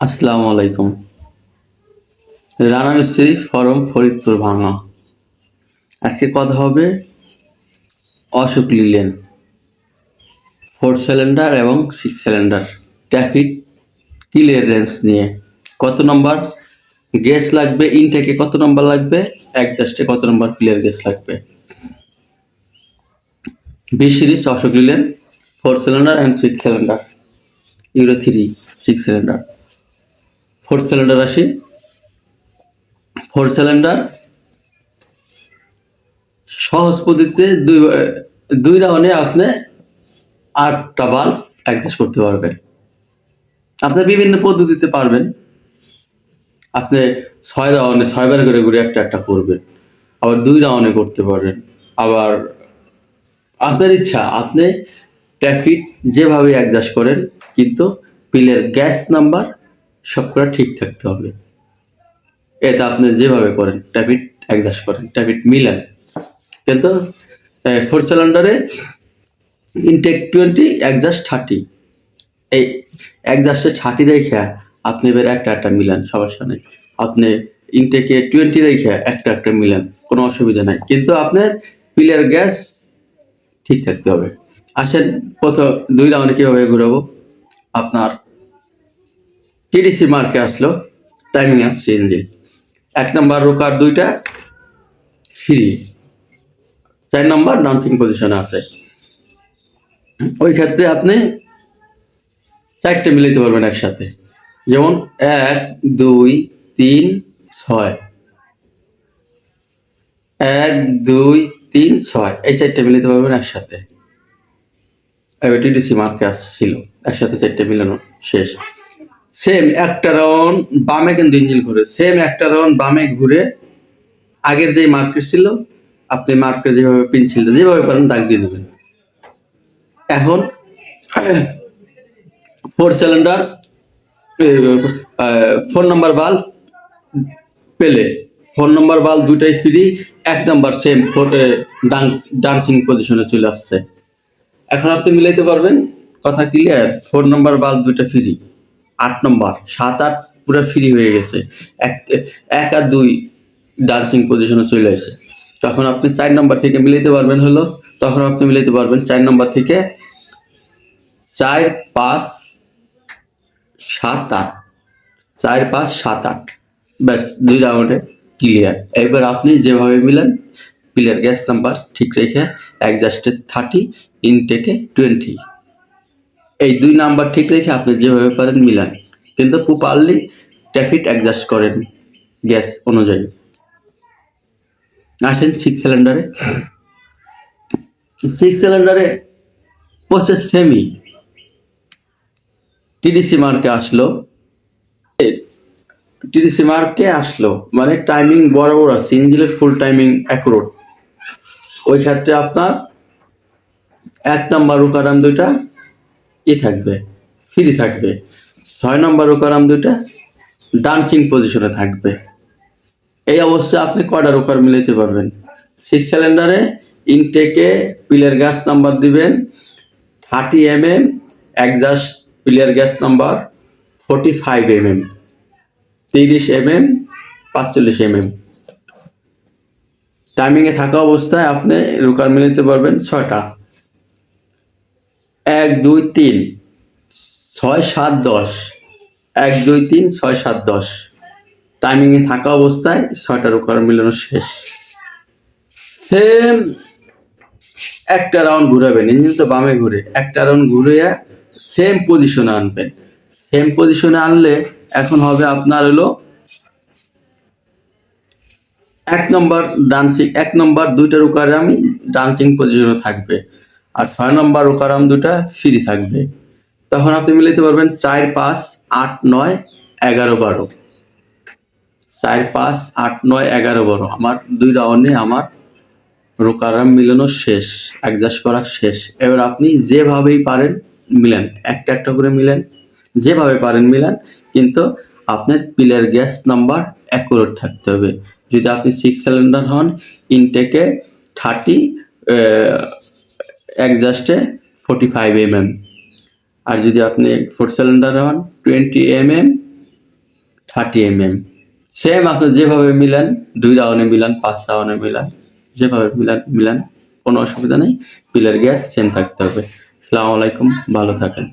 আসসালামু আলাইকুম। রানা মিস্ত্রি, ফরম ফরিদপুর ভাঙা আজকে কথা হবে অশোক লিলেন। ফোর সিলিন্ডার এবং সিক্স সিলিন্ডার। ট্রাফিক ক্লিয়ারেন্স নিয়ে। কত নম্বর? গ্যাস লাগবে, ইনটেকে কত নম্বর লাগবে? অ্যাডজাস্টে কত নম্বর ক্লিয়ার গ্যাস লাগবে? B series Ashok Leyland, four cylinder and six cylinder. Euro three six cylinder. Four cylinder আসি ফোর সিলিন্ডার সহজ পদ্ধতিতে দুই দুই রাউন্ডে আপনি আটটা বাল্ব অ্যাডজাস্ট করতে পারবেন। আপনি বিভিন্ন পদ্ধতিতে পারবেন। আপনি ছয় রাউন্ডে ছয়বার করে ঘুরে একটা একটা করবেন। আবার দুই রাউন্ডে করতে পারবেন। আবার আপনার ইচ্ছা, আপনি ট্রাফিক যেভাবে অ্যাডজাস্ট করেন, কিন্তু বিলের গ্যাস নাম্বার সবকটা ঠিক থাকতে হবে। এটা আপনি যেভাবে করেন ট্যাবিট অ্যাডজাস্ট করেন ট্যাবিট মিলান কিন্তু ফোর সিলিন্ডারে ইনটেক টোয়েন্টি অ্যাডজাস্ট থার্টি এই অ্যাডজাস্টে থার্টি রেখে আপনি এবার একটা একটা মিলান সমস্যা নেই আপনি ইনটেকে টোয়েন্টি রেখে একটা একটা মিলান, কোনো অসুবিধা নাই। কিন্তু আপনার পিলের গ্যাস ঠিক থাকতে হবে। আসেন, প্রথম দুই রাউন্ডে কীভাবে ঘুরাবো? আপনার টিডিসি মার্কে আসলো টাইমিং আসছে ইঞ্জিন এক নম্বর রোকার দুইটা ফ্রি চার নম্বর ডান্সিং পজিশনে আছে। ওই ক্ষেত্রে আপনি চারটে মিলাইতে পারবেন একসাথে। যেমন এক, দুই, তিন, ছয়। এক, দুই, তিন, ছয়। এই চারটে মিলাতে পারবেন একসাথে। টিডিসি মার্কে আসছিল। একসাথে চারটে মিলানো শেষ। সেম একটা রাউন্ড বামে কিন্তু ইঞ্জিন ঘুরে সেম একটা রাউন্ড বামে ঘুরে আগের যে মার্কেট ছিল, আপনি মার্কেট যেভাবে পিন ছিল যেভাবে পারেন দাগ দিয়ে দেবেন। এখন ফোর সিলিন্ডার ফোন নাম্বার বাল পেলে ফোন নাম্বার বাল দুটাই ফ্রি এক নম্বর সেম ফোর ডান্সিং পজিশনে চলে আসছে। এখন আপনি মিলাইতে পারবেন, কথা ক্লিয়ার ফোর নাম্বার বাল দুইটা ফ্রি আট নম্বর। সাত আট পুরো ফ্রি হয়ে গেছে। এক এক আর দুই ডান্সিং পজিশনে চলে আসে। তখন আপনি চার নম্বর থেকে মিলাইতে পারবেন হলো, তখন আপনি মিলাইতে পারবেন চার নম্বর থেকে চার পাঁচ সাত আট। চার পাঁচ সাত আট। ব্যাস, দুই রাউন্ডে ক্লিয়ার এবার আপনি যেভাবে মিলেন প্লেয়ার গ্যাস নাম্বার ঠিক রেখে অ্যাডজাস্টে থার্টি ইনটেকে টোয়েন্টি এই দুই নাম্বার ঠিক রেখে আপনি যেভাবে পারেন মিলান। কিন্তু প্রপারলি ট্রাফিক অ্যাডজাস্ট করেন গ্যাস অনুযায়ী। আসেন সিক্স সিলিন্ডারে সিক্স সিলিন্ডারে প্রসেস সেমি টিডিসি মার্কে আসলো। টিডিসি মার্কে আসলো। মানে টাইমিং বরাবর আছে, ইঞ্জিনের ফুল টাইমিং অ্যাকুরেট ওই ক্ষেত্রে আপনার এক নাম্বার উকারাম দুইটা ই থাকবে ফ্রি থাকবে। ছয় নম্বর ওকারাম দুইটা ডান্সিং পজিশনে থাকবে। এই অবস্থায় আপনি কয়টা রোকার মিলাইতে পারবেন? সিক্স সিলিন্ডারে ইনটেকে পিলার গ্যাস নাম্বার দিবেন thirty M M exhaust feeler gauge number forty five M M তিরিশ এম এম পাঁচচল্লিশ এম এম টাইমিংয়ে থাকা অবস্থায় আপনি রোকার মিলাইতে পারবেন ছয়টা। এক, দুই, তিন, ছয়, সাত, দশ। এক, দুই, তিন, ছয়, সাত, দশ। টাইমিংয়ে থাকা অবস্থায় ছয়টা রোকার মিলানো শেষ। সেম একটা রাউন্ড ঘুরাবেন। ইঞ্জিন তো বামে ঘুরে। একটা রাউন্ড ঘুরে সেম পজিশনে আনবেন। সেম পজিশনে আনলে এখন হবে আপনার হলো এক নম্বর ডান্সিং এক নম্বর দুইটা রুকারে আমি ডান্সিং পজিশনে থাকবে। আর ছয় নম্বর রুকারাম দুটা ফ্রি থাকবে। তখন আপনি মিলাইতে পারবেন চার পাঁচ আট নয় এগারো বারো। চার পাঁচ আট নয় এগারো বারো। আমার দুই রাউন্ডে আমার রোকারাম মিলানো শেষ অ্যাডজাস্ট করা শেষ। এবার আপনি যেভাবেই পারেন মিলেন, একটা একটা করে মিলেন, যেভাবে পারেন মিলান, কিন্তু আপনার পিলার গ্যাস নাম্বার অ্যাকুরেট থাকতে হবে। যদি আপনি সিক্স সিলিন্ডার হন ইনটেকে থার্টি অ্যাডজাস্টে ফোর্টি ফাইভ এম এম আর যদি আপনি ফোর সিলিন্ডার হন twenty M M thirty M M same আপনি যেভাবে মিলান, দুই রাউন্ডে মিলান, পাঁচ রাউন্ডে মিলান, যেভাবে মিলান মিলান, কোনো অসুবিধা নেই। পিলার গ্যাস সেম থাকতে হবে। আসসালামু আলাইকুম, ভালো থাকেন।